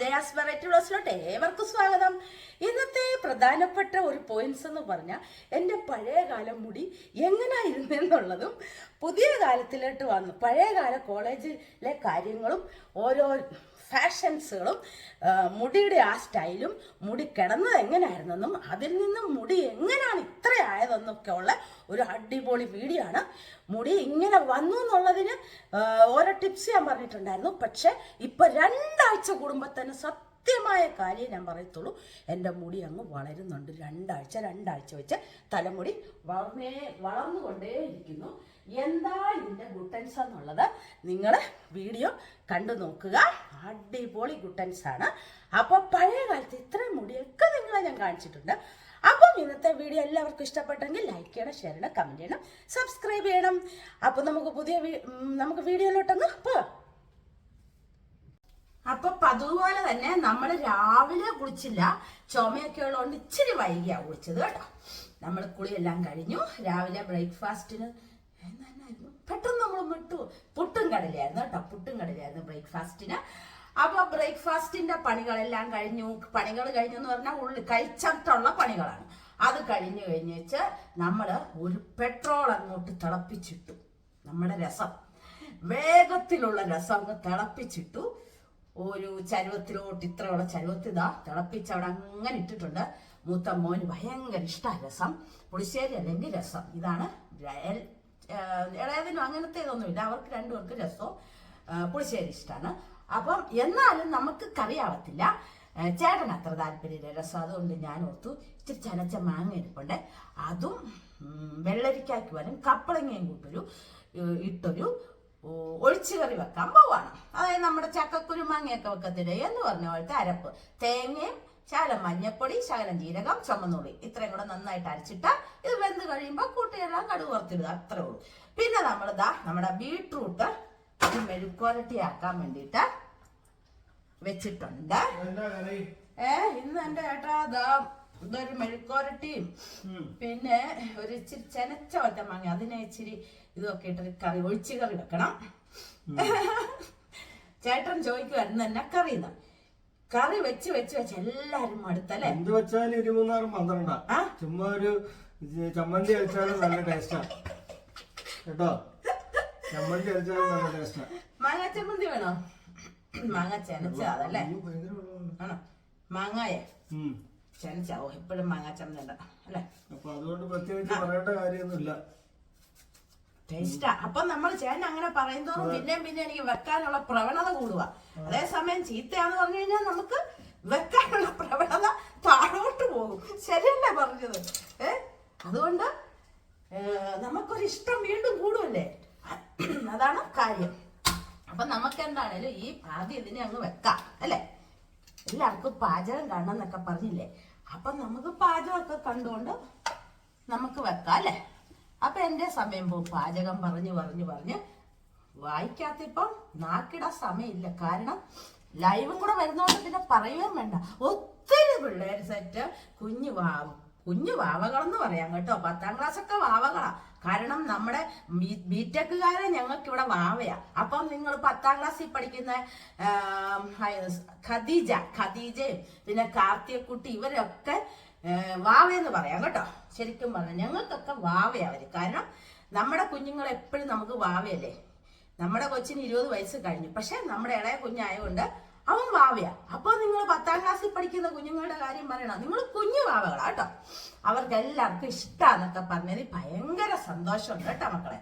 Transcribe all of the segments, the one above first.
Jaya's variety ഏവർക്കും സ്വാഗതം. ഇന്നത്തെ പ്രധാനപ്പെട്ട ഒരു പോയിന്റ്സ് എന്ന് പറഞ്ഞാൽ എന്റെ പഴയ കാലം മുടി എങ്ങനായിരുന്നു എന്നുള്ളതും പുതിയ കാലത്തിലോട്ട് വന്നു. പഴയ കാല കോളേജിലെ കാര്യങ്ങളും ഓരോ ഫാഷൻസുകളും മുടിയുടെ ആ സ്റ്റൈലും മുടി കിടന്നത് എങ്ങനെയായിരുന്നെന്നും അതിൽ നിന്നും മുടി എങ്ങനെയാണ് ഇത്ര ആയതെന്നൊക്കെ ഉള്ള ഒരു അടിപൊളി വീഡിയോ ആണ്. മുടി ഇങ്ങനെ വന്നു എന്നുള്ളതിന് ഓരോ ടിപ്സ് ഞാൻ പറഞ്ഞിട്ടുണ്ടായിരുന്നു. പക്ഷെ ഇപ്പൊ രണ്ടാഴ്ച കൂടുമ്പോൾ തന്നെ സത്യമായ കാര്യം ഞാൻ പറയത്തുള്ളൂ. എന്റെ മുടി അങ്ങ് വളരുന്നുണ്ട്. രണ്ടാഴ്ച രണ്ടാഴ്ച വെച്ച് തലമുടി വളർന്നേ വളർന്നുകൊണ്ടേയിരിക്കുന്നു. എന്താ ഇതിന്റെ ഗുട്ടൻസ് എന്നുള്ളത് നിങ്ങൾ വീഡിയോ കണ്ടു നോക്കുക. അടിപൊളി ഗുട്ടൻസ് ആണ്. അപ്പോൾ പഴയ കാലത്ത് ഇത്രയും മുടിയൊക്കെ നിങ്ങളെ ഞാൻ കാണിച്ചിട്ടുണ്ട്. അപ്പം ഇന്നത്തെ വീഡിയോ എല്ലാവർക്കും ഇഷ്ടപ്പെട്ടെങ്കിൽ ലൈക്ക് ചെയ്യണം ഷെയർ ചെയ്യണം കമന്റ് ചെയ്യണം സബ്സ്ക്രൈബ് ചെയ്യണം. അപ്പം നമുക്ക് പുതിയ നമുക്ക് വീഡിയോയിലോട്ടൊന്ന് പോവാം അപ്പൊ പതുപോലെ തന്നെ നമ്മൾ രാവിലെ കുളിച്ചില്ല. ചുമയൊക്കെ ഉള്ളതുകൊണ്ട് ഇച്ചിരി വൈകിയാ കുളിച്ചത് കേട്ടോ. നമ്മൾ കുളിയെല്ലാം കഴിഞ്ഞു. രാവിലെ ബ്രേക്ക്ഫാസ്റ്റിന് പെട്ടെന്ന് നമ്മൾ വിട്ടു പുട്ടും കടലായിരുന്നു കേട്ടോ. പുട്ടും കടലായിരുന്നു ബ്രേക്ക്ഫാസ്റ്റിന്. അപ്പൊ ബ്രേക്ക്ഫാസ്റ്റിന്റെ പണികളെല്ലാം കഴിഞ്ഞു. പണികൾ കഴിഞ്ഞു എന്ന് പറഞ്ഞാൽ ഉള്ളി കഴിച്ചിട്ടുള്ള പണികളാണ്. അത് കഴിഞ്ഞു കഴിഞ്ഞ് വെച്ച് നമ്മൾ ഒരു പെട്രോൾ അങ്ങോട്ട് തിളപ്പിച്ചിട്ടു. നമ്മുടെ രസം. വേഗത്തിലുള്ള രസം അങ്ങ് തിളപ്പിച്ചിട്ടു. ഒരു ചരുവത്തിലോട്ട് ഇത്രയുള്ള ചരുവത്തിതാ തിളപ്പിച്ച് അവിടെ അങ്ങനെ ഇട്ടിട്ടുണ്ട്. മൂത്ത മോന് ഭയങ്കര ഇഷ്ട രസം. പുളിശ്ശേരി അല്ലെങ്കിൽ രസം. ഇതാണ് ഇളയതിനും അങ്ങനത്തെ ഇതൊന്നുമില്ല അവർക്ക് രണ്ടുപേർക്ക് രസവും പുളിശ്ശേരി ഇഷ്ടമാണ് അപ്പം എന്നാലും നമുക്ക് കറിയാവത്തില്ല. ചേട്ടൻ അത്ര താല്പര്യമില്ല. രസം. അതുകൊണ്ട് ഞാൻ ഓർത്തു ഇച്ചിരി ചനച്ച മാങ്ങ ഇരിപ്പുണ്ട് അതും വെള്ളരിക്കാക്കി വരും കപ്പളങ്ങയും കൂട്ടൊരു ഇട്ടൊരു ഒഴിച്ചു കറി വെക്കാൻ പോവാണ്. അതായത് നമ്മുടെ ചക്കക്കുരു മാങ്ങയൊക്കെ വെക്കത്തില്ലേ എന്ന് പറഞ്ഞ പോലത്തെ അരപ്പ്. തേങ്ങയും ശകലം മഞ്ഞപ്പൊടി ശകലം ജീരകം ചുമന്നുള്ളി ഇത്രയും കൂടെ നന്നായിട്ട് അരച്ചിട്ട് ഇത് വെന്ത് കഴിയുമ്പോൾ കൂട്ടിയെല്ലാം കടുക് വറുത്തിടുക. അത്രേ ഉള്ളൂ. പിന്നെ നമ്മൾ ഇതാ നമ്മുടെ ബീട്രൂട്ട് ഒരു മെഴുക്കുവരട്ടിയാക്കാൻ വേണ്ടിയിട്ട് വെച്ചിട്ടുണ്ട്. ഏ ഇന്ന് എന്റെ ഏട്ടാ ദാ ഇതൊരു മെഴുക്കോരട്ടിയും പിന്നെ ഒരു ഇച്ചിരി ചെനച്ച ഒറ്റ മാങ്ങ. അതിനെ ഇച്ചിരി ഇതൊക്കെ ഇട്ടൊരു കറി ഒഴിച്ചു കറി വെക്കണം. ചേട്ടൻ ചോദിക്കുമായിരുന്നു എന്നെ കറിന്ന് കറി വെച്ച് വെച്ച് വെച്ച് എല്ലാരും മടുത്തല്ലേ? എന്ത് വെച്ചാലും ഇരുപത്തിനാറും പന്ത്രണ്ടാ? ചുമ്മാ ഒരു ചമ്മന്തി കഴിച്ചാലും നല്ല ടേസ്റ്റാ. കേട്ടോ? ചമ്മന്തി കഴിച്ചാലും നല്ല ടേസ്റ്റാ. മാങ്ങ ചമ്മന്തി വേണോ? മാങ്ങ ചെനച്ച അതല്ലേ. ആണോ? മാങ്ങായ. ചെനച്ച. ഓ എപ്പോഴും മാങ്ങ ചമ്മന്തി ഉണ്ടാ. അല്ലേ? അപ്പൊ അതുകൊണ്ട് പ്രത്യേകിച്ച് പറയേണ്ട കാര്യമൊന്നുമില്ല. ടേസ്റ്റാ അപ്പൊ നമ്മൾ ചേട്ടൻ അങ്ങനെ പറയുന്നതോറും പിന്നെയും പിന്നെ എനിക്ക് വെക്കാനുള്ള പ്രവണത കൂടുക. അതേസമയം ചീത്തയാന്ന് പറഞ്ഞു കഴിഞ്ഞാൽ നമുക്ക് വെക്കാനുള്ള പ്രവണത താഴോട്ട് പോകും. ശരിയല്ലേ പറഞ്ഞത്? ഏ? അതുകൊണ്ട് നമുക്കൊരു ഇഷ്ടം വീണ്ടും കൂടുമല്ലേ അതാണ് കാര്യം. അപ്പൊ നമുക്ക് എന്താണേലും ഈ ആദ്യം ഇതിനെ അങ്ങ് വെക്കാം അല്ലേ? എല്ലാവർക്കും പാചകം കാണണം എന്നൊക്കെ പറഞ്ഞില്ലേ? അപ്പൊ നമുക്ക് പാചകമൊക്കെ കണ്ടുകൊണ്ട് നമുക്ക് വെക്കാം അല്ലേ? അപ്പൊ എന്റെ സമയം പോകും പാചകം പറഞ്ഞു പറഞ്ഞു പറഞ്ഞ്. വായിക്കാത്തിപ്പം നാക്കിടാൻ സമയമില്ല. കാരണം ലൈവും കൂടെ വരുന്നോണ്ട് പിന്നെ പറയുകയും വേണ്ട. ഒത്തിരി പിള്ളേർ സെറ്റ് കുഞ്ഞു വാവ കുഞ്ഞു വാവകളെന്ന് പറയാം കേട്ടോ. പത്താം ക്ലാസ് ഒക്കെ വാവകളാ. കാരണം നമ്മുടെ ബിടെക്കുകാരെ ഞങ്ങൾക്ക് ഇവിടെ വാവയാ. അപ്പം നിങ്ങൾ പത്താം ക്ലാസ്സിൽ പഠിക്കുന്ന ഖദീജ ഖദീജയും പിന്നെ കാർത്തിയക്കുട്ടി ഇവരൊക്കെ വാവയെന്ന് പറയാം കേട്ടോ. ശരിക്കും പറഞ്ഞാൽ ഞങ്ങൾക്കൊക്കെ വാവയാ അവർ കാരണം നമ്മുടെ കുഞ്ഞുങ്ങൾ എപ്പോഴും നമുക്ക് വാവയല്ലേ? നമ്മുടെ കൊച്ചിന് ഇരുപത് വയസ്സ് കഴിഞ്ഞു. പക്ഷെ നമ്മുടെ ഇളയ കുഞ്ഞായതുകൊണ്ട് അവൻ വാവയാ. അപ്പോൾ നിങ്ങൾ പത്താം ക്ലാസ്സിൽ പഠിക്കുന്ന കുഞ്ഞുങ്ങളുടെ കാര്യം പറയണം. നിങ്ങൾ കുഞ്ഞു വാവകളാ കേട്ടോ. അവർക്ക് എല്ലാവർക്കും ഇഷ്ടമാണെന്നൊക്കെ പറഞ്ഞതിൽ ഭയങ്കര സന്തോഷമുണ്ട് കേട്ടോ മക്കളെ.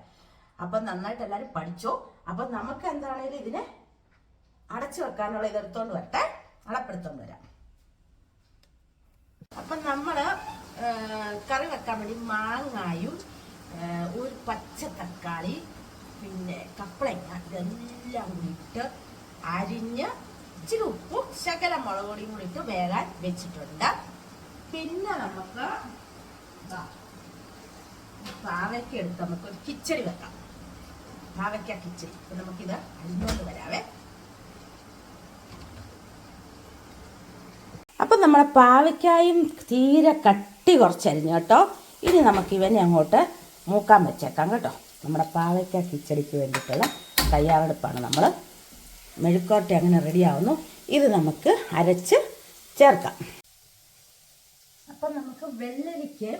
അപ്പം നന്നായിട്ട് എല്ലാവരും പഠിച്ചോ. അപ്പം നമുക്ക് എന്താണേലും ഇതിനെ അടച്ചു വെക്കാനുള്ള ഇതെടുത്തോണ്ട് വരട്ടെ. അടപ്പെടുത്തോണ്ട് വരാം. അപ്പം നമ്മൾ കറി വെക്കാൻ വേണ്ടി മാങ്ങായും ഒരു പച്ച തക്കാളി പിന്നെ കപ്പളങ്ങ ഇതെല്ലാം കൂടി ഇട്ട് അരിഞ്ഞ് ഇച്ചിരി ഉപ്പും ശകല മുളക് പൊടിയും കൂടി ഇട്ട് വേകാൻ വെച്ചിട്ടുണ്ട്. പിന്നെ നമുക്ക് പാവയ്ക്ക എടുത്ത് നമുക്ക് ഒരു കിച്ചടി വെക്കാം. പാവയ്ക്ക കിച്ചടി. അപ്പൊ നമുക്കിത് അരിഞ്ഞുകൊണ്ട് വരാവേ. നമ്മുടെ പാവയ്ക്കായും തീരെ കട്ടി കുറച്ചരിഞ്ഞു കേട്ടോ. ഇനി നമുക്ക് ഇവനെ അങ്ങോട്ട് മൂക്കാൻ വെച്ചേക്കാം കേട്ടോ. നമ്മുടെ പാവയ്ക്ക കിച്ചടിക്ക് വേണ്ടിയിട്ടുള്ള തയ്യാറെടുപ്പാണ് നമ്മൾ മെഴുക്കോട്ട അങ്ങനെ റെഡിയാവുന്നു ഇത് നമുക്ക് അരച്ച് ചേർക്കാം. അപ്പം നമുക്ക് വെള്ളരിക്ക്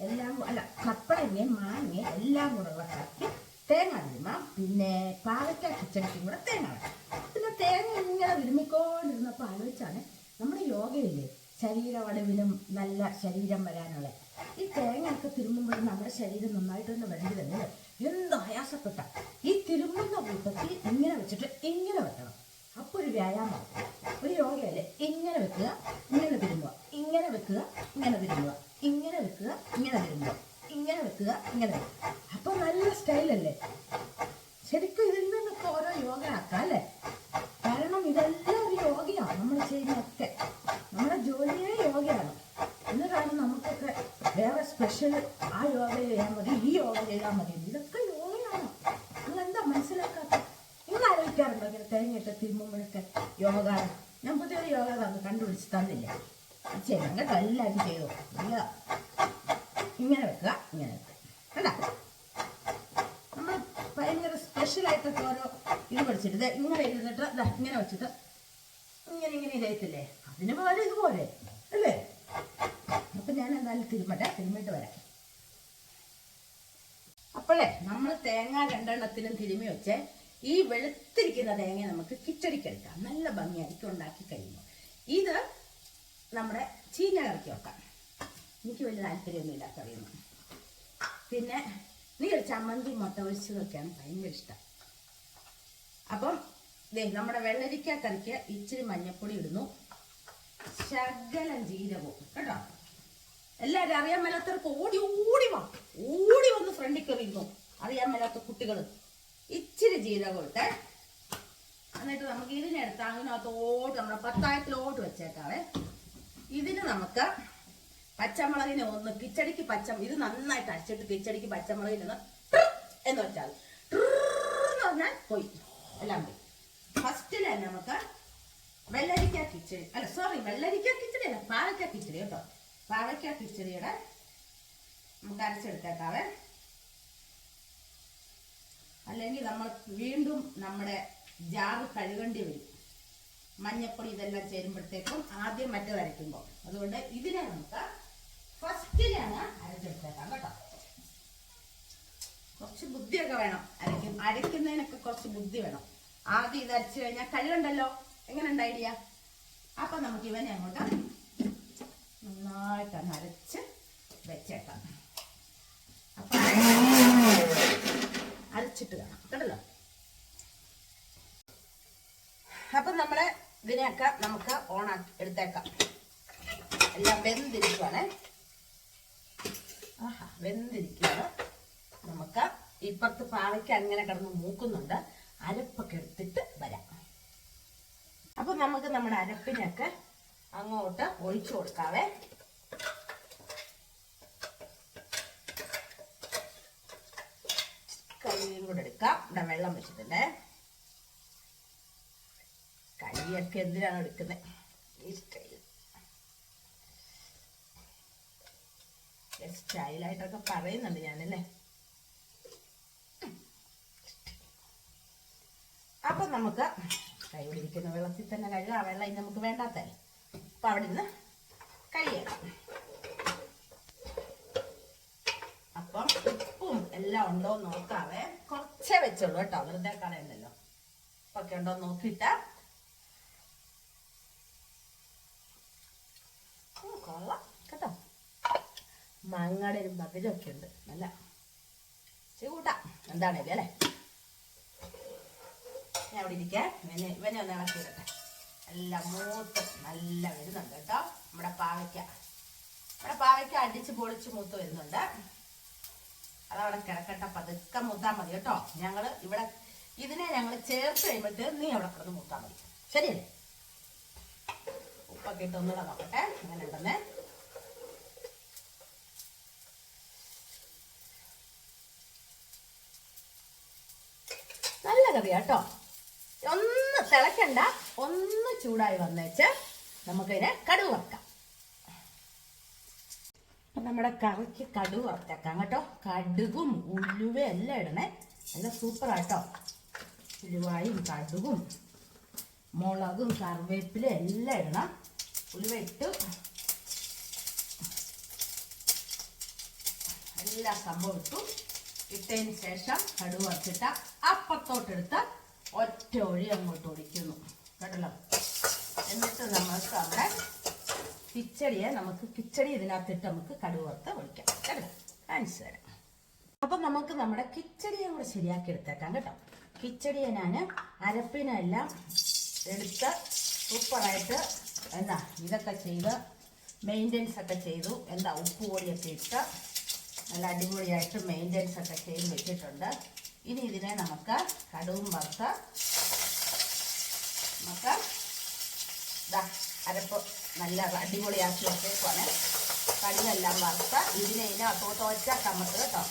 എല്ലാം അല്ല കപ്പളങ്ങയും മാങ്ങ എല്ലാം കൂടെ ഉള്ളതാക്കി തേങ്ങ തിരുമ പിന്നെ പാവയ്ക്ക കിച്ചടിക്കും കൂടെ തേങ്ങ. പിന്നെ തേങ്ങ ഇങ്ങനെ വിരുമ്മിക്കൊണ്ടിരുന്നപ്പോൾ ആലോചിച്ചാണ് യോഗയില്ലേ ശരീരവടവിലും നല്ല ശരീരം വരാനുള്ള. ഈ തേങ്ങയൊക്കെ തിരുമ്പുമ്പോഴും നമ്മുടെ ശരീരം നന്നായിട്ട് തന്നെ വരേണ്ടി തന്നെ എന്ത് ആയാസപ്പെട്ട. ഈ തിരുമ്മുന്ന കൂട്ടത്തിൽ ഇങ്ങനെ വെച്ചിട്ട് ഇങ്ങനെ വെക്കണം. അപ്പോൾ ഒരു വ്യായാമം ഒരു യോഗയല്ലേ? ഇങ്ങനെ വെക്കുക ഇങ്ങനെ തിരുമ്പുക ഇങ്ങനെ വെക്കുക ഇങ്ങനെ തിരുമ്പുക ഇങ്ങനെ വെക്കുക ഇങ്ങനെ തിരുമ്പുക ഇങ്ങനെ വെക്കുക ഇങ്ങനെ വെക്കുക അപ്പൊ നല്ല സ്റ്റൈലല്ലേ ശരിക്കും ഇതിൽ നിന്നൊക്കെ ഓരോ യോഗ ആക്കാം അല്ലേ കാരണം ഇതെല്ലാം ഒരു യോഗയാണ് നമ്മൾ ചെയ്യുന്നതൊക്കെ നമ്മുടെ ജോലിയെ യോഗയാണ് എന്നിട്ടാണ് നമുക്കൊക്കെ വേറെ ആ യോഗ ചെയ്യാൻ മതി ഈ യോഗ ചെയ്താൽ മതി. ഇതൊക്കെ യോഗയാണ്. നിങ്ങൾ എന്താ മനസ്സിലാക്കാത്ത നിങ്ങൾ ആലോചിക്കാറുണ്ടോ ഇങ്ങനെ തേങ്ങയിട്ട് തിരുമ്പുമ്പോഴൊക്കെ യോഗ ഞാൻ പുതിയൊരു യോഗ തന്നു കണ്ടുപിടിച്ച് തന്നില്ല. എല്ലാവരും ചെയ്തു. ഇങ്ങനെ വെക്കുക ഇങ്ങനെ വെക്കുക. നമ്മൾ ഭയങ്കര സ്പെഷ്യലായിട്ടൊക്കെ ഓരോ ഇത് പഠിച്ചിട്ട് ഇങ്ങനെ ഇരുന്നിട്ട് ഇങ്ങനെ വെച്ചിട്ട് ഇങ്ങനെ ഇങ്ങനെ ഇതായിട്ടില്ലേ അതിന് പകരം ഇതുപോലെ അല്ലേ? അപ്പൊ ഞാൻ എന്തായാലും തിരുമട്ടെ തിരുമ്മിട്ട് വരാം. അപ്പോഴേ നമ്മൾ തേങ്ങ രണ്ടെണ്ണത്തിനും തിരുമി വെച്ച് ഈ വെളുത്തിരിക്കുന്ന തേങ്ങ നമുക്ക് കിച്ചടിക്കെടുക്കാം നല്ല ഭംഗിയായിരിക്കും ഉണ്ടാക്കി കഴിയുമ്പോൾ. ഇത് നമ്മുടെ ചീഞ്ഞ കറക്കി വെക്കാം. എനിക്ക് വലിയ താല്പര്യമൊന്നും ഇല്ലാത്ത അറിയുന്നു പിന്നെ നീ ഒരു ചമ്മന്തി മുട്ട ഒഴിച്ചതൊക്കെയാണ് ഭയങ്കര ഇഷ്ടം. അപ്പം നമ്മുടെ വെള്ളരിക്ക കറിക്ക് ഇച്ചിരി മഞ്ഞപ്പൊടി ഇടുന്നു. ശകലം ജീരകവും. കേട്ടോ? എല്ലാവരും അറിയാൻ മേലാത്തവർക്ക് ഓടി ഓടി വാ. ഓടി വന്ന് ഫ്രണ്ടിൽ കയറിയിരുന്നു? അറിയാൻ മേലാത്ത കുട്ടികൾ ഇച്ചിരി ജീരകം ഇട്ടെ എന്നിട്ട് നമുക്ക് ഇതിനെടുത്ത് ഓട്ട് നമ്മുടെ പത്തായത്തിലോട്ട് വെച്ചേക്കാവേ. ഇതിന് നമുക്ക് പച്ചമുളകിനെ ഒന്ന് കിച്ചടിക്ക് പച്ച ഇത് നന്നായിട്ട് അരച്ചിട്ട് കിച്ചടിക്ക് പച്ചമുളകിനൊന്ന് എന്ന് വെച്ചാൽ എന്ന് പറഞ്ഞാൽ പോയി. എല്ലാം പോയി. ഫസ്റ്റിൽ തന്നെ നമുക്ക് വെള്ളരിക്ക കിച്ചടി അല്ല സോറി വെള്ളരിക്ക കിച്ചടി അല്ല പാലക്ക കിച്ചടി കേട്ടോ. പാവയ്ക്ക കിച്ചടിയുടെ നമുക്ക് അരച്ചെടുത്തേക്കാവേ. അല്ലെങ്കിൽ നമ്മൾ വീണ്ടും നമ്മുടെ ജാറ് കഴുകേണ്ടി വരും. മഞ്ഞപ്പൊടി ഇതെല്ലാം ചേരുമ്പോഴത്തേക്കും ആദ്യം മറ്റേ അരയ്ക്കുമ്പോൾ. അതുകൊണ്ട് ഇതിനെ നമുക്ക് ഫസ്റ്റിനാണ് അരച്ചെടുത്തേക്കാം കേട്ടോ. കുറച്ച് ബുദ്ധിയൊക്കെ വേണം അരയ്ക്കും അരയ്ക്കുന്നതിനൊക്കെ കുറച്ച് ബുദ്ധി വേണം. ആദ്യം ഇത് അരച്ചു കഴിഞ്ഞാൽ കഴുകണ്ടല്ലോ? എങ്ങനെയുണ്ട് ഐഡിയ അപ്പൊ നമുക്ക് ഇവനെ അങ്ങോട്ട് നന്നായിട്ട് അങ്ങ് അരച്ച് വെച്ചേക്കാം അപ്പൊ അരച്ചിട്ട് കാണാം കേട്ടല്ലോ അപ്പൊ നമ്മൾ ഇതിനെയൊക്കെ നമുക്ക് ഓൺ എടുത്തേക്കാം. എല്ലാം വെന്തിരിക്കുവാണ്. ആഹാ വെന്തിരിക്കുകയാണ്. നമുക്ക് ഇപ്പുറത്ത് പാവയ്ക്ക് അങ്ങനെ കിടന്ന് മൂക്കുന്നുണ്ട്. അരപ്പൊക്കെ എടുത്തിട്ട് വരാം. അപ്പൊ നമുക്ക് നമ്മുടെ അരപ്പിനൊക്കെ അങ്ങോട്ട് ഒഴിച്ചു കൊടുക്കാവേ. കൂടെ എടുക്കാം. ഇവിടെ വെള്ളം വെച്ചിട്ടുണ്ട്. കൈയൊക്കെ എന്തിനാണ് എടുക്കുന്നത് ഈ സ്റ്റൈൽ സ്റ്റൈലായിട്ടൊക്കെ പറയുന്നുണ്ട് ഞാനല്ലേ? അപ്പൊ നമുക്ക് കൈ പിടിക്കുന്ന വെള്ളത്തിൽ തന്നെ കഴുകാം. വെള്ളം ഇനി നമുക്ക് വേണ്ടാത്തല്ലേ അപ്പൊ അവിടെ നിന്ന് കഴിയാം അപ്പം ഉപ്പും എല്ലാം ഉണ്ടോ നോക്കാവേ. കുറച്ചേ വെച്ചുള്ളൂ കേട്ടോ. വെറുതെ കളയണ്ടല്ലോ. ഒക്കെ ഉണ്ടോ നോക്കിയിട്ട് കൊള്ളാം കേട്ടോ? മാങ്ങയുടെ ഒരു മധുരമൊക്കെ ഉണ്ട് നല്ല എന്താണ് ഇത് അല്ലേ? ഞാൻ അവിടെ ഇരിക്കാം. ഇവനെ ഇവനെ ഒന്ന് ഇളക്കി വരട്ടെ എല്ലാം മൂത്ത് നല്ല വരുന്നുണ്ട് കേട്ടോ. നമ്മുടെ പാവയ്ക്ക. നമ്മുടെ പാവയ്ക്ക അടിച്ച് പൊളിച്ച് മൂത്ത് വരുന്നുണ്ട്. അതവിടെ കിടക്കട്ടെ പതുക്കെ മൂത്താൽ മതി കേട്ടോ. ഞങ്ങൾ ഇവിടെ ഇതിനെ ഞങ്ങൾ ചേർത്ത് കഴിയുമ്പോഴത്തേക്ക് നീ അവിടെ കിടന്ന് മൂത്താൽ മതി. ശരിയല്ലേ? ഉപ്പൊക്കെ ഇട്ട് ഒന്നുകൂടെ നോക്കട്ടെ അങ്ങനെ ഉണ്ടെന്നേ നല്ല കറി കേട്ടോ ഒന്ന് തിളക്കണ്ട ഒന്ന് ചൂടായി വന്നേച്ച് നമുക്കിതിനെ കടുവ് വറക്കാം. നമ്മുടെ കറിക്ക് കടുവ് വറുത്തേക്കാം കേട്ടോ. കടുകും ഉലുവയും എല്ലാം ഇടണേ. നല്ല സൂപ്പറാട്ടോ. ഉലുവായും കടുകും മുളകും കറിവേപ്പിലും എല്ലാം ഇടണം. ഉലുവ ഇട്ട് എല്ലാ സംഭവം ഇട്ടു. ഇട്ടതിന് ശേഷം കടുവ് വച്ചിട്ട് അപ്പത്തോട്ടെടുത്ത് ഒറ്റ ഒഴി അങ്ങോട്ട് ഒഴിക്കുന്നു. കേട്ടല്ലോ? എന്നിട്ട് നമുക്ക് അവിടെ കിച്ചടിയെ നമുക്ക് കിച്ചടി ഇതിനകത്തിട്ട് നമുക്ക് കടുവ് വറുത്ത് ഒഴിക്കാം കേട്ടോ കാണിച്ചു തരാം അപ്പം നമുക്ക് നമ്മുടെ കിച്ചടിയെ കൂടെ ശരിയാക്കി എടുത്തേക്കാം കേട്ടോ. കിച്ചടിയെ ഞാൻ അരപ്പിനെല്ലാം എടുത്ത് സൂപ്പറായിട്ട് എന്താ ഇതൊക്കെ ചെയ്ത് മെയിന്റെനൻസ് ഒക്കെ ചെയ്തു. എന്താ ഉപ്പ് പൊടിയൊക്കെ ഇട്ട് നല്ല അടിപൊളിയായിട്ട് മെയിന്റെനൻസ് ഒക്കെ ചെയ്ത് വെച്ചിട്ടുണ്ട്. ഇനി ഇതിനെ നമുക്ക് കടുവും വറുത്ത് നമുക്ക് അരപ്പ് നല്ല അടിപൊളിയാക്കി വെച്ചേക്കുവാണ്. കടുവെല്ലാം വറുത്ത് ഇതിനെ ഇതിനെ തോച്ച കമത്ത് കേട്ടോ.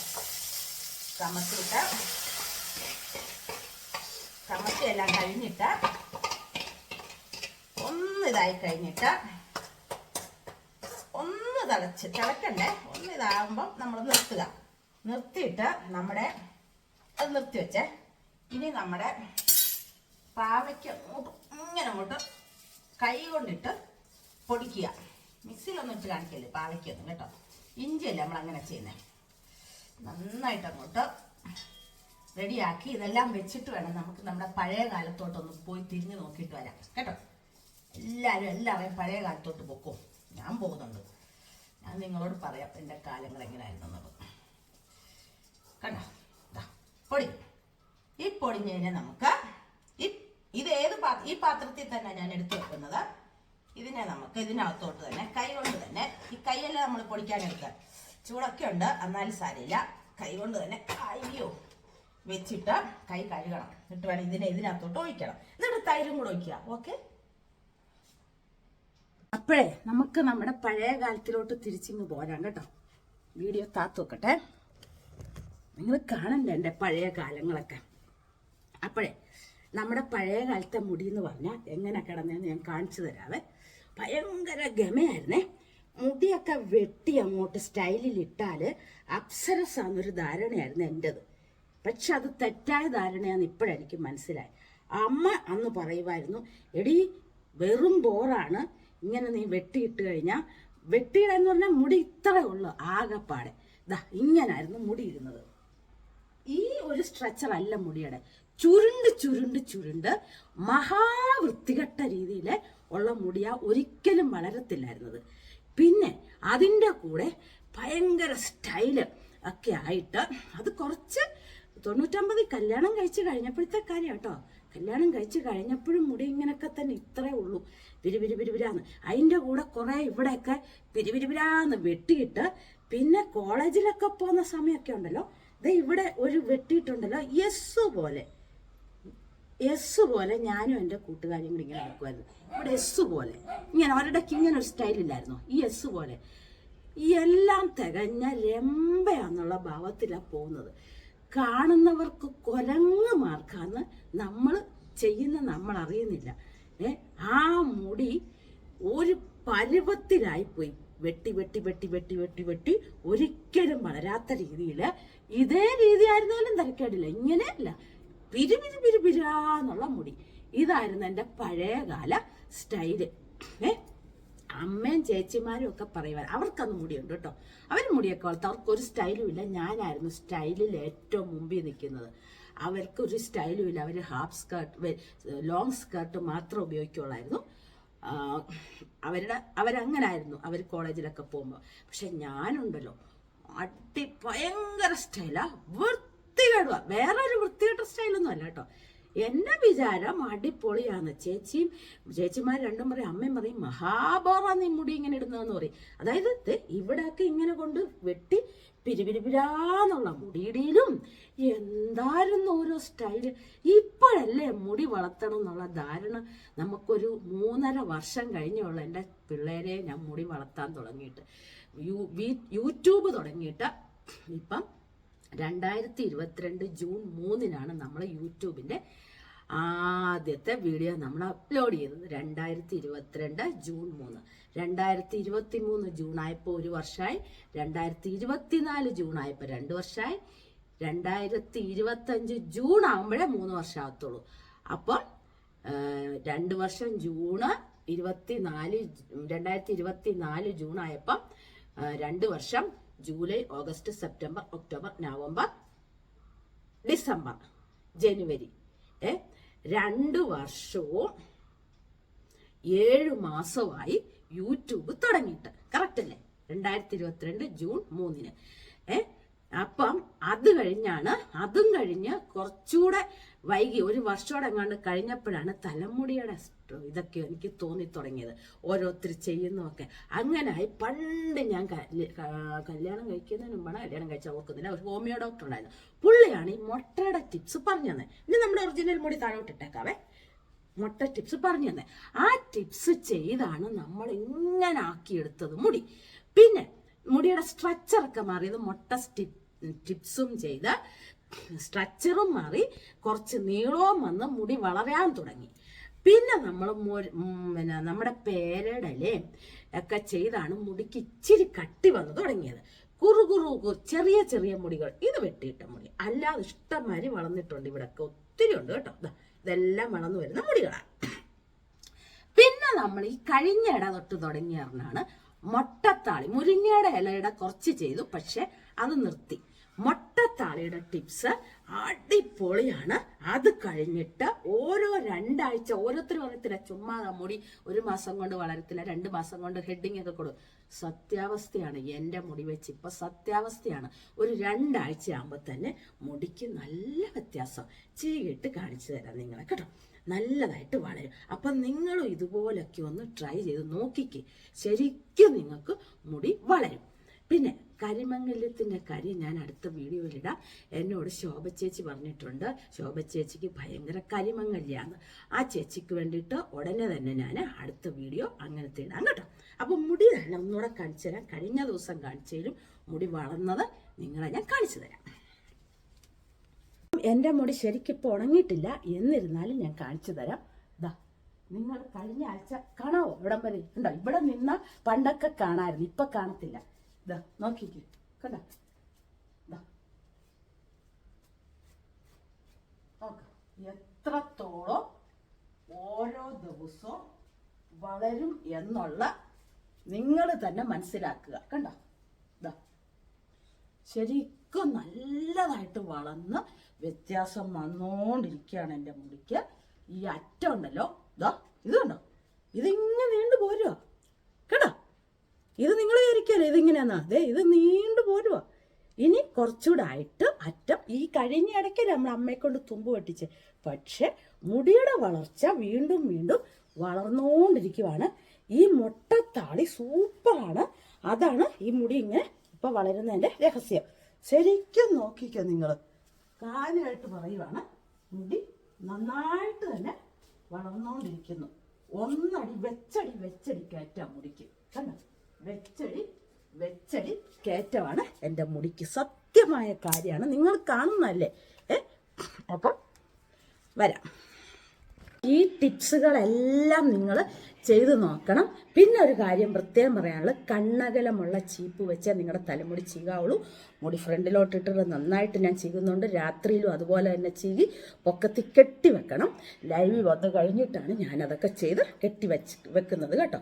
കമത്തിയിട്ട് കമത്തി എല്ലാം കഴിഞ്ഞിട്ട് ഒന്ന് ഇതായി കഴിഞ്ഞിട്ട് ഒന്ന് തിളച്ച് തിളക്കണ്ടേ? ഒന്ന് ഇതാകുമ്പം നമ്മൾ നിർത്തുക. നിർത്തിയിട്ട് നമ്മുടെ അത് നിർത്തി വെച്ചേ. ഇനി നമ്മുടെ പാവയ്ക്ക് ഇങ്ങനെ അങ്ങോട്ട് കൈ കൊണ്ടിട്ട് പൊടിക്കുക. മിക്സിയിലൊന്നും ഇട്ട് കാണിക്കല്ലേ പാവയ്ക്കൊന്നും കേട്ടോ? ഇഞ്ചിയല്ലേ നമ്മൾ അങ്ങനെ ചെയ്യുന്നത് നന്നായിട്ട് അങ്ങോട്ട് റെഡിയാക്കി ഇതെല്ലാം വെച്ചിട്ട് വേണം നമുക്ക് നമ്മുടെ പഴയ കാലത്തോട്ടൊന്ന് പോയി തിരിഞ്ഞു നോക്കിയിട്ട് വരാം. കേട്ടോ? എല്ലാവരും എല്ലാവരെയും പഴയ കാലത്തോട്ട് പൊക്കും. ഞാൻ പോകുന്നുണ്ട്. ഞാൻ നിങ്ങളോട് പറയാം എന്റെ കാലങ്ങൾ എങ്ങനെയായിരുന്നു എന്നുള്ളത് കണ്ട? പൊടി. ഈ പൊടിഞ്ഞതിനെ നമുക്ക് ഇത് ഏത് പാത്ര ഈ പാത്രത്തിൽ തന്നെ ഞാൻ എടുത്തു വെക്കുന്നത്. ഇതിനെ നമുക്ക് ഇതിനകത്തോട്ട് തന്നെ കൈ കൊണ്ട് തന്നെ ഈ കൈയല്ല നമ്മൾ പൊടിക്കാനെടുത്ത്. ചൂടൊക്കെ ഉണ്ട് എന്നാലും സാരമില്ല. കൈ കൊണ്ട് തന്നെ അയ്യോ വെച്ചിട്ട് കൈ കഴുകണം. എന്നിട്ട് വേണം ഇതിനെ ഇതിനകത്തോട്ട് ഒഴിക്കണം. എന്നിട്ട് തൈരും കൂടെ ഒഴിക്കുക. ഓക്കെ? അപ്പോഴേ നമുക്ക് നമ്മുടെ പഴയ കാലത്തിലോട്ട് തിരിച്ചിങ്ങ് പോരാം കേട്ടോ. വീഡിയോ താത്തു നിങ്ങൾ കാണണ്ട എന്റെ പഴയ കാലങ്ങളൊക്കെ? അപ്പോഴേ നമ്മുടെ പഴയ കാലത്തെ മുടി എന്ന് പറഞ്ഞാൽ എങ്ങനെ കിടന്നതെന്ന് ഞാൻ കാണിച്ചു തരാവേ. ഭയങ്കര ഗമയായിരുന്നേ. മുടിയൊക്കെ വെട്ടി അങ്ങോട്ട് സ്റ്റൈലിൽ ഇട്ടാൽ അപ്സരസാന്നൊരു ധാരണയായിരുന്നു എന്റെത്. പക്ഷെ അത് തെറ്റായ ധാരണയാണെന്ന് ഇപ്പോഴെനിക്ക് മനസ്സിലായി. അമ്മ അന്ന് പറയുമായിരുന്നു എടി വെറും ബോറാണ്. ഇങ്ങനെ നീ വെട്ടിയിട്ട് കഴിഞ്ഞാൽ വെട്ടിയിടെന്ന് പറഞ്ഞാൽ മുടി ഇത്രേ ഉള്ളൂ ആകെപ്പാടെ. ഇതാ ഇങ്ങനായിരുന്നു മുടി ഇരുന്നത് ഈ ഒരു സ്ട്രെച്ചർ അല്ല മുടിയുടെ. ചുരുണ്ട് ചുരുണ്ട് ചുരുണ്ട് മഹാവൃത്തികെട്ട രീതിയിൽ ഉള്ള മുടിയ ഒരിക്കലും വളരത്തില്ലായിരുന്നത്. പിന്നെ അതിന്റെ കൂടെ ഭയങ്കര സ്റ്റൈൽ ഒക്കെ ആയിട്ട് അത് കുറച്ച് തൊണ്ണൂറ്റമ്പത് കല്യാണം കഴിച്ച് കഴിഞ്ഞപ്പോഴത്തെ കാര്യം കേട്ടോ. കല്യാണം കഴിച്ച് കഴിഞ്ഞപ്പോഴും മുടി ഇങ്ങനെയൊക്കെ തന്നെ ഇത്രേ ഉള്ളൂ. പിരിപിരി പിരിപിരാന്ന് അതിന്റെ കൂടെ കുറേ ഇവിടെയൊക്കെ പിരിപിരിപിരാന്ന് വെട്ടിയിട്ട് പിന്നെ കോളേജിലൊക്കെ പോകുന്ന സമയമൊക്കെ ഉണ്ടല്ലോ. ഇത് ഇവിടെ ഒരു വെട്ടിയിട്ടുണ്ടല്ലോ. യെസ് പോലെ. യെസ് പോലെ ഞാനും എന്റെ കൂട്ടുകാരിയും കൂടി ഇങ്ങനെ നടക്കുമായിരുന്നു ഇവിടെ എസ് പോലെ. ഇങ്ങനെ അവരുടെ ഇങ്ങനെ ഒരു സ്റ്റൈലില്ലായിരുന്നു ഈ എസ് പോലെ. എല്ലാം തികഞ്ഞ രമ്പയാന്നുള്ള ഭാവത്തിലാണ് പോകുന്നത്. കാണുന്നവർക്ക് കൊരങ്ങ് മാർക്കാന്ന് നമ്മൾ ചെയ്യുന്ന നമ്മൾ അറിയുന്നില്ല ഏ ആ മുടി ഒരു പരുവത്തിലായിപ്പോയി വെട്ടി വെട്ടി വെട്ടി വെട്ടി വെട്ടി വെട്ടി ഒരിക്കലും വളരാത്ത രീതിയിൽ ഇതേ രീതി ആയിരുന്നാലും തിരക്കേടില്ല ഇങ്ങനെയല്ല. പിരിപിരി പിരിപിരാന്നുള്ള മുടി. ഇതായിരുന്നു എന്റെ പഴയകാല സ്റ്റൈൽ. ഏ അമ്മയും ചേച്ചിമാരും ഒക്കെ പറയുവാൻ. അവർക്കന്ന് മുടിയുണ്ട് കേട്ടോ. അവർ മുടിയൊക്കെ വളർത്തും. അവർക്കൊരു സ്റ്റൈലും ഇല്ല. ഞാനായിരുന്നു സ്റ്റൈലിൽ ഏറ്റവും മുമ്പിൽ നിൽക്കുന്നത്. അവർക്കൊരു സ്റ്റൈലും ഇല്ല. അവർ ഹാഫ് സ്കേർട്ട് ലോങ് സ്കേർട്ട് മാത്രം ഉപയോഗിക്കുള്ളായിരുന്നു അവരുടെ അവരങ്ങനായിരുന്നു. അവർ കോളേജിലൊക്കെ പോകുമ്പോൾ പക്ഷെ ഞാനുണ്ടല്ലോ. അടി ഭയങ്കര സ്റ്റൈലാ വൃത്തികേടുക വേറൊരു വൃത്തികെട്ട സ്റ്റൈലൊന്നും അല്ല കേട്ടോ. എന്റെ വിചാരം അടിപൊളിയാണ്. ചേച്ചിയും ചേച്ചിമാർ രണ്ടും പറയും അമ്മയും പറയും മഹാബോറ നീ മുടി ഇങ്ങനെ ഇടുന്നതെന്ന് പറയും. അതായത് ഇവിടെയൊക്കെ ഇങ്ങനെ കൊണ്ട് വെട്ടി പിരിപിരിപിരാന്നുള്ള മുടിയിടിയിലും എന്തായിരുന്നു ഓരോ സ്റ്റൈൽ. ഇപ്പോഴല്ലേ മുടി വളർത്തണം എന്നുള്ള ധാരണ നമുക്കൊരു മൂന്നര വർഷം കഴിഞ്ഞുള്ള എന്റെ പിള്ളേരെ ഞാൻ മുടി വളർത്താൻ തുടങ്ങിയിട്ട്. യൂട്യൂബ് തുടങ്ങിയിട്ട് ഇപ്പം രണ്ടായിരത്തി ഇരുപത്തിരണ്ട് ജൂൺ മൂന്നിനാണ് നമ്മൾ യൂട്യൂബിന്റെ ആദ്യത്തെ വീഡിയോ നമ്മൾ അപ്ലോഡ് ചെയ്തത് രണ്ടായിരത്തി ഇരുപത്തിരണ്ട് ജൂൺ മൂന്ന്. രണ്ടായിരത്തി ഇരുപത്തി മൂന്ന് ജൂൺ ആയപ്പോൾ ഒരു വർഷമായി രണ്ടായിരത്തി ഇരുപത്തിനാല് ജൂൺ ആയപ്പോൾ രണ്ട് വർഷമായി രണ്ടായിരത്തി ഇരുപത്തഞ്ച് ജൂൺ ആകുമ്പോഴേ മൂന്ന് വർഷമാകത്തുള്ളൂ അപ്പോൾ അപ്പം രണ്ട് വർഷം ജൂണ് ഇരുപത്തിനാല് രണ്ടായിരത്തി ഇരുപത്തി നാല് ജൂൺ ആയപ്പം രണ്ട് വർഷം July August September October November December ജനുവരി ഏ രണ്ട് വർഷവും ഏഴ് മാസമായി യൂട്യൂബ് തുടങ്ങിയിട്ട്. കറക്റ്റ് അല്ലേ? രണ്ടായിരത്തി ഇരുപത്തിരണ്ട് ജൂൺ മൂന്നിന്. ഏ? അപ്പം അത് കഴിഞ്ഞാണ് അതും കഴിഞ്ഞ് കുറച്ചുകൂടെ വൈകി ഒരു വർഷോടെ എങ്ങാണ്ട് കഴിഞ്ഞപ്പോഴാണ് തലമുടിയുടെ സ്റ്റ് ഇതൊക്കെ എനിക്ക് തോന്നി തുടങ്ങിയത്. ഓരോരുത്തർ ചെയ്യുന്നതൊക്കെ. അങ്ങനായി പണ്ട് ഞാൻ കല്യാണം കഴിക്കുന്നതിന് മുമ്പാണ് കല്യാണം കഴിച്ചാൽ ഓർക്കുന്നില്ല. ഒരു ഹോമിയോ ഡോക്ടർ ഉണ്ടായിരുന്നു. പുള്ളിയാണ് ഈ മുട്ടയുടെ ടിപ്സ് പറഞ്ഞു തന്നെ ഇനി നമ്മുടെ ഒറിജിനൽ മുടി താഴോട്ടിട്ടേക്കാവേ മുട്ട ടിപ്സ് പറഞ്ഞു തന്നെ ആ ടിപ്സ് ചെയ്താണ് നമ്മൾ ഇങ്ങനെ ആക്കിയെടുത്തത് മുടി. പിന്നെ മുടിയുടെ സ്ട്രക്ചറൊക്കെ മാറിയത് മുട്ട ടിപ്സും ചെയ്ത് സ്ട്രക്ചറും മാറി കുറച്ച് നീളവും വന്ന് മുടി വളരാൻ തുടങ്ങി. പിന്നെ നമ്മൾ പിന്നെ നമ്മുടെ പേരടലയും ഒക്കെ ചെയ്താണ് മുടിക്ക് ഇച്ചിരി കട്ടി വന്നു തുടങ്ങിയത്. കുറു കുറു ചെറിയ ചെറിയ മുടികൾ. ഇത് വെട്ടിയിട്ട മുടി. അല്ലാതെ ഇഷ്ടംമാതിരി വളർന്നിട്ടുണ്ട് ഇവിടെയൊക്കെ ഒത്തിരി ഉണ്ട് കേട്ടോ. ഇതെല്ലാം വളർന്നു വരുന്ന മുടികളാണ് പിന്നെ നമ്മൾ ഈ കഴിഞ്ഞ ഇട തൊട്ട് തുടങ്ങിയ മുട്ടത്താളി മൊട്ടത്താളി. മുരിങ്ങയുടെ ഇലയുടെ കുറച്ച് ചെയ്തു. പക്ഷെ അത് നിർത്തി. മൊട്ടത്താളിയുടെ ടിപ്സ് അടിപൊളിയാണ്. അത് കഴിഞ്ഞിട്ട് ഓരോ രണ്ടാഴ്ച ഓരോരുത്തരും പറയത്തില്ല ചുമ്മാ മുടി ഒരു മാസം കൊണ്ട് വളരത്തില്ല രണ്ട് മാസം കൊണ്ട് ഹെഡിങ് ഒക്കെ കൊടുക്കും സത്യാവസ്ഥയാണ് എന്റെ മുടി വെച്ച് ഇപ്പൊ സത്യാവസ്ഥയാണ്. ഒരു രണ്ടാഴ്ച ആകുമ്പോൾ തന്നെ മുടിക്ക് നല്ല വ്യത്യാസം. ചീകിട്ട് കാണിച്ചു തരാം നിങ്ങളെ കേട്ടോ. നല്ലതായിട്ട് വളരും. അപ്പം നിങ്ങളും ഇതുപോലൊക്കെ ഒന്ന് ട്രൈ ചെയ്ത് നോക്കിക്കേ. ശരിക്കും നിങ്ങൾക്ക് മുടി വളരും. പിന്നെ കരിമംഗല്യത്തിന്റെ കരി ഞാൻ അടുത്ത വീഡിയോയിലിടാം എന്നോട് ശോഭ ചേച്ചി പറഞ്ഞിട്ടുണ്ട്. ശോഭ ചേച്ചിക്ക് ഭയങ്കര കരിമംഗല്യാണ്. ആ ചേച്ചിക്ക് വേണ്ടിയിട്ട് ഉടനെ തന്നെ ഞാൻ അടുത്ത വീഡിയോ അങ്ങനത്തെ ഇടാം കേട്ടോ. അപ്പം മുടി തന്നെ ഒന്നുകൂടെ കാണിച്ചു തരാം. കഴിഞ്ഞ ദിവസം കാണിച്ചതിലും മുടി വളർന്നത് നിങ്ങളെ ഞാൻ കാണിച്ചു തരാം. എന്റെ മുടി ശരിക്കും ഉണങ്ങിയിട്ടില്ല. എന്നിരുന്നാലും ഞാൻ കാണിച്ചു തരാം. ദാ നിങ്ങൾ കഴിഞ്ഞ ആഴ്ച കാണാവോ? ഇവിടം വരെ. ഉണ്ടോ ഇവിടെ നിന്ന പണ്ടൊക്കെ കാണായിരുന്നു. ഇപ്പൊ കാണത്തില്ല. ഇതാ നോക്കിക്കേ. കണ്ടോ? ദാ. നോക്ക് എത്രത്തോളം ഓരോ ദിവസവും വളരും എന്നുള്ള നിങ്ങൾ തന്നെ മനസ്സിലാക്കുക. കണ്ടോ? ഇതാ ശരിക്കും നല്ലതായിട്ട് വളർന്ന് വ്യത്യാസം വന്നുകൊണ്ടിരിക്കുകയാണ് എന്റെ മുടിക്ക്. ഈ അറ്റം ഉണ്ടല്ലോ. ഇതാ ഇത് കണ്ടോ? ഇതിങ്ങനെ നീണ്ടു പോരുക ഇത് നിങ്ങൾ വിചാരിക്കല്ലേ ഇതിങ്ങനെയാന്നാ അതെ ഇത് നീണ്ടു പോരുവാ. ഇനി കുറച്ചുകൂടെ ആയിട്ട് അറ്റം. ഈ കഴിഞ്ഞ ഇടയ്ക്ക് നമ്മൾ അമ്മയെ കൊണ്ട് തുമ്പ് വെട്ടിച്ച്. പക്ഷെ മുടിയുടെ വളർച്ച വീണ്ടും വീണ്ടും വളർന്നുകൊണ്ടിരിക്കുവാണ് ഈ മുട്ടത്താളി സൂപ്പറാണ്. അതാണ് ഈ മുടി ഇങ്ങനെ ഇപ്പൊ വളരുന്നതിന്റെ രഹസ്യം. ശരിക്കും നോക്കിക്കോ നിങ്ങൾ കാര്യമായിട്ട് പറയുവാണ് മുടി നന്നായിട്ട് തന്നെ വളർന്നുകൊണ്ടിരിക്കുന്നു ഒന്നടി വെച്ചടി വെച്ചടി കയറ്റാം മുടിക്ക്. കണ്ടോ? വെച്ചടി വെച്ചടി കയറ്റമാണ്. എന്റെ മുടിക്ക് സത്യമായ കാര്യമാണ്. നിങ്ങൾ കാണുന്നതല്ലേ? ഏ? അപ്പം വരാം. ഈ ടിപ്സുകളെല്ലാം നിങ്ങൾ ചെയ്തു നോക്കണം. പിന്നെ ഒരു കാര്യം പ്രത്യേകം പറയാനുള്ളത്. കണ്ണകലമുള്ള ചീപ്പ് വെച്ചാൽ നിങ്ങളുടെ തലമുടി ചീകാവുള്ളൂ. മുടി ഫ്രണ്ടിലോട്ട് ഇട്ടിട്ട് നന്നായിട്ട് ഞാൻ ചീകുന്നുണ്ട്. രാത്രിയിലും അതുപോലെ തന്നെ ചീകി പൊക്കത്തി കെട്ടി വെക്കണം. ലൈവ് വന്നു കഴിഞ്ഞിട്ടാണ് ഞാനതൊക്കെ ചെയ്ത് കെട്ടി വെച്ച് വെക്കുന്നത് കേട്ടോ.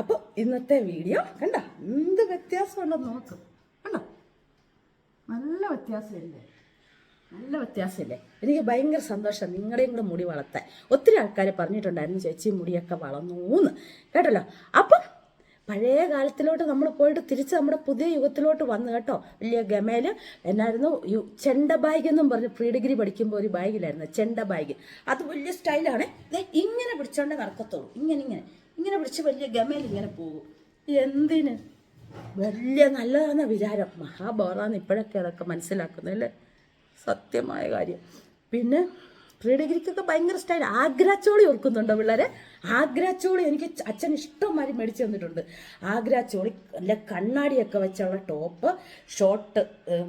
അപ്പോൾ ഇന്നത്തെ വീഡിയോ കണ്ട? എന്ത് വ്യത്യാസമുണ്ടെന്ന് നോക്കും. കണ്ടോ? നല്ല വ്യത്യാസമില്ലേ? നല്ല വ്യത്യാസമില്ലേ? എനിക്ക് ഭയങ്കര സന്തോഷം നിങ്ങളുടെയും കൂടെ മുടി വളർത്താൻ. ഒത്തിരി ആൾക്കാർ പറഞ്ഞിട്ടുണ്ടായിരുന്നു ചേച്ചി മുടിയൊക്കെ വളർന്നൂന്ന്. കേട്ടല്ലോ? അപ്പം പഴയ കാലത്തിലോട്ട് നമ്മൾ പോയിട്ട് തിരിച്ച് നമ്മുടെ പുതിയ യുഗത്തിലോട്ട് വന്നു കേട്ടോ. വലിയ ഗമേൽ എന്നായിരുന്നു യു ചെണ്ട ബാഗ് എന്നും പറഞ്ഞ് പ്രീ ഡിഗ്രി പഠിക്കുമ്പോൾ ഒരു ബാഗിലായിരുന്നു ചെണ്ട ബാഗ്. അത് വലിയ സ്റ്റൈലാണ്. ഇങ്ങനെ പിടിച്ചോണ്ട് നടക്കത്തുള്ളൂ. ഇങ്ങനെ ഇങ്ങനെ. ഇങ്ങനെ പിടിച്ച് വലിയ ഗമേൽ ഇങ്ങനെ പോകും. എന്തിന്? വലിയ നല്ലതാണെന്ന വിചാരം. മഹാബോറാന്ന് ഇപ്പോഴൊക്കെ അതൊക്കെ മനസ്സിലാക്കുന്നത് അല്ലേ സത്യമായ കാര്യം. പിന്നെ പ്രീ ഡിഗ്രിക്കൊക്കെ ഭയങ്കര സ്റ്റൈൽ ആഗ്രാച്ചോളി ഓർക്കുന്നുണ്ടോ പിള്ളേരെ? ആഗ്രാച്ചോളി എനിക്ക് അച്ഛൻ ഇഷ്ടംമാതിരി മേടിച്ചു തന്നിട്ടുണ്ട്. ആഗ്രാച്ചോളി നല്ല കണ്ണാടിയൊക്കെ വെച്ചുള്ള ടോപ്പ് ഷോർട്ട്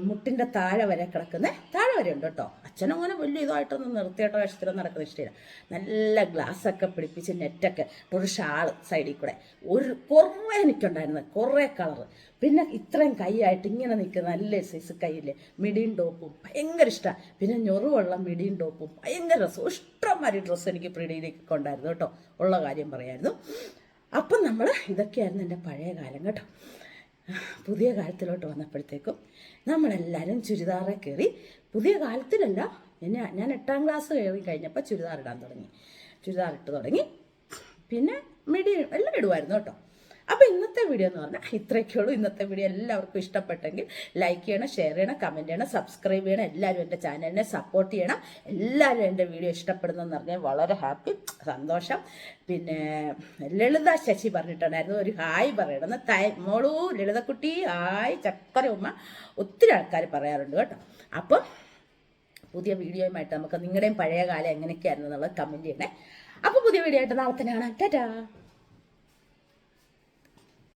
മുട്ടിന്റെ താഴെ വരെ കിടക്കുന്ന താഴെ വരെ കേട്ടോ. അച്ഛനങ്ങനെ വലിയ ഇതായിട്ടൊന്നും നിർത്തിയിട്ടോ വേഷത്തിലൊന്നും നടക്കുന്ന ഇഷ്ടമില്ല. നല്ല ഗ്ലാസ്സൊക്കെ പിടിപ്പിച്ച് നെറ്റൊക്കെ ഒരു ഷാൾ സൈഡിൽ കൂടെ. ഒരു കുറേ എനിക്കുണ്ടായിരുന്നു കുറേ കളറ് പിന്നെ ഇത്രയും കൈയായിട്ട് ഇങ്ങനെ നിൽക്കുന്ന നല്ല സൈസ് കൈയില്ലേ മിഡിയും ടോപ്പും ഭയങ്കര ഇഷ്ടമാണ് പിന്നെ ഞൊറുവുള്ള മിഡിയും ടോപ്പും ഭയങ്കര രസം ഇഷ്ടംമാരി ഡ്രസ്സ് എനിക്ക് പ്രീഡിയിലേക്ക് കൊണ്ടായിരുന്നു കേട്ടോ. ഉള്ള കാര്യം പറയായിരുന്നു. അപ്പം നമ്മൾ ഇതൊക്കെയായിരുന്നു എന്റെ പഴയ കാലം കേട്ടോ. പുതിയ കാലത്തിലോട്ട് വന്നപ്പോഴത്തേക്കും നമ്മളെല്ലാവരും ചുരിദാറെ കയറി പുതിയ കാലത്തിലല്ല ഞാൻ ഞാൻ എട്ടാം ക്ലാസ് കയറി കഴിഞ്ഞപ്പോൾ ചുരിദാർ ഇടാൻ തുടങ്ങി. ചുരിദാർ ഇട്ട് തുടങ്ങി. പിന്നെ മിടി എല്ലാം ഇടുമായിരുന്നു കേട്ടോ. അപ്പോൾ ഇന്നത്തെ വീഡിയോ എന്ന് പറഞ്ഞാൽ ഇത്രയ്ക്കുള്ളൂ ഇന്നത്തെ വീഡിയോ എല്ലാവർക്കും ഇഷ്ടപ്പെട്ടെങ്കിൽ ലൈക്ക് ചെയ്യണം ഷെയർ ചെയ്യണം കമന്റ് ചെയ്യണം സബ്സ്ക്രൈബ് ചെയ്യണം. എല്ലാവരും എന്റെ ചാനലിനെ സപ്പോർട്ട് ചെയ്യണം. എല്ലാവരും എന്റെ വീഡിയോ ഇഷ്ടപ്പെടുന്നെന്ന് പറഞ്ഞാൽ വളരെ ഹാപ്പി സന്തോഷം. പിന്നെ ലളിത ശശി പറഞ്ഞിട്ടുണ്ടായിരുന്നു ഒരു ഹായ് പറയണമെന്ന് തൈ മോളൂ ലളിതക്കുട്ടി ഹായ് ചക്കര ഉമ്മ ഒത്തിരി ആൾക്കാർ പറയാറുണ്ട് കേട്ടോ. അപ്പം പുതിയ വീഡിയോയുമായിട്ട് നമുക്ക് നിങ്ങളുടെയും പഴയ കാലം എങ്ങനെയൊക്കെയായിരുന്നു എന്നുള്ളത് കമന്റ് ചെയ്യണേ. അപ്പോൾ പുതിയ വീഡിയോ ആയിട്ട് നാളെ തന്നെ കാണാം. ടാറ്റാ.